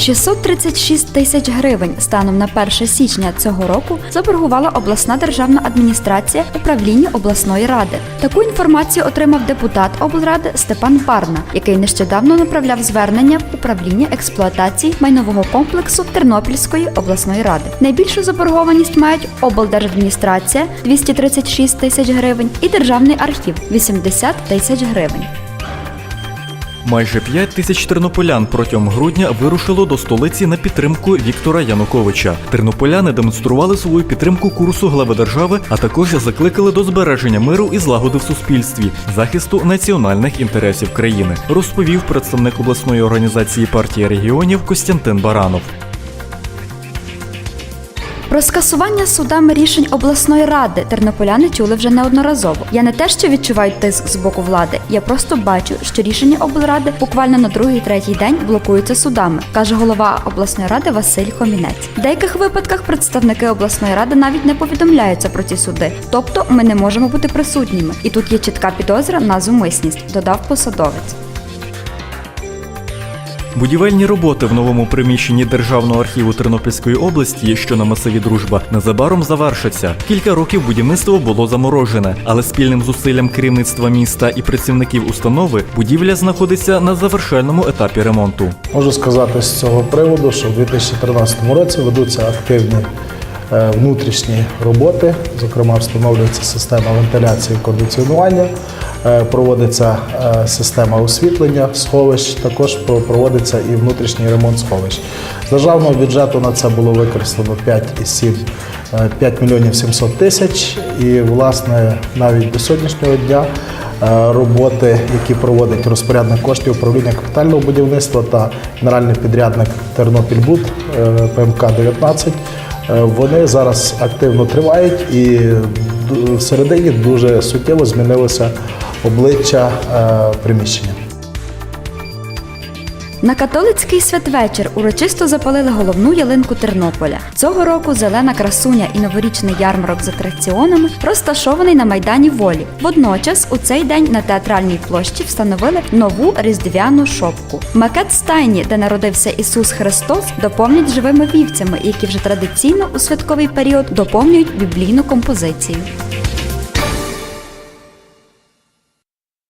636 тисяч гривень станом на 1 січня цього року заборгувала обласна державна адміністрація управління обласної ради. Таку інформацію отримав депутат облради Степан Барна, який нещодавно направляв звернення в управління експлуатації майнового комплексу Тернопільської обласної ради. Найбільшу заборгованість мають облдержадміністрація 236 тисяч гривень і державний архів 80 тисяч гривень. Майже 5 тисяч тернополян протягом грудня вирушило до столиці на підтримку Віктора Януковича. Тернополяни демонстрували свою підтримку курсу глави держави, а також закликали до збереження миру і злагоди в суспільстві, захисту національних інтересів країни, розповів представник обласної організації партії регіонів Костянтин Баранов. Про скасування судами рішень обласної ради тернополяни чули вже неодноразово. Я не те, що відчуваю тиск з боку влади, я просто бачу, що рішення облради буквально на другий-третій день блокуються судами, каже голова обласної ради Василь Хомінець. В деяких випадках представники обласної ради навіть не повідомляються про ці суди, тобто ми не можемо бути присутніми. І тут є чітка підозра на зумисність, додав посадовець. Будівельні роботи в новому приміщенні Державного архіву Тернопільської області, що на масиві дружба, незабаром завершаться. Кілька років будівництво було заморожене, але спільним зусиллям керівництва міста і працівників установи будівля знаходиться на завершальному етапі ремонту. Можу сказати з цього приводу, що в 2013 році ведуться активні е, внутрішні роботи, зокрема, встановлюється система вентиляції і кондиціонування, проводиться е, система освітлення сховищ, також проводиться і внутрішній ремонт сховищ. З державного бюджету на це було використано 5,7 е, 5 мільйонів 700 тисяч, і власне навіть до сьогоднішнього дня е, роботи, які проводить розпорядник коштів управління капітального будівництва та генеральний підрядник Тернопільбуд е, ПМК 19 е, вони зараз активно тривають і всередині дуже суттєво змінилося обличчя е, приміщення. На католицький святвечір урочисто запалили головну ялинку Тернополя. Цього року зелена красуня і новорічний ярмарок з атракціонами розташований на майдані Волі. Водночас у цей день на театральній площі встановили нову різдвяну шопку. Макет стайні, де народився Ісус Христос, доповнять живими вівцями, які вже традиційно у святковий період доповнюють біблійну композицію.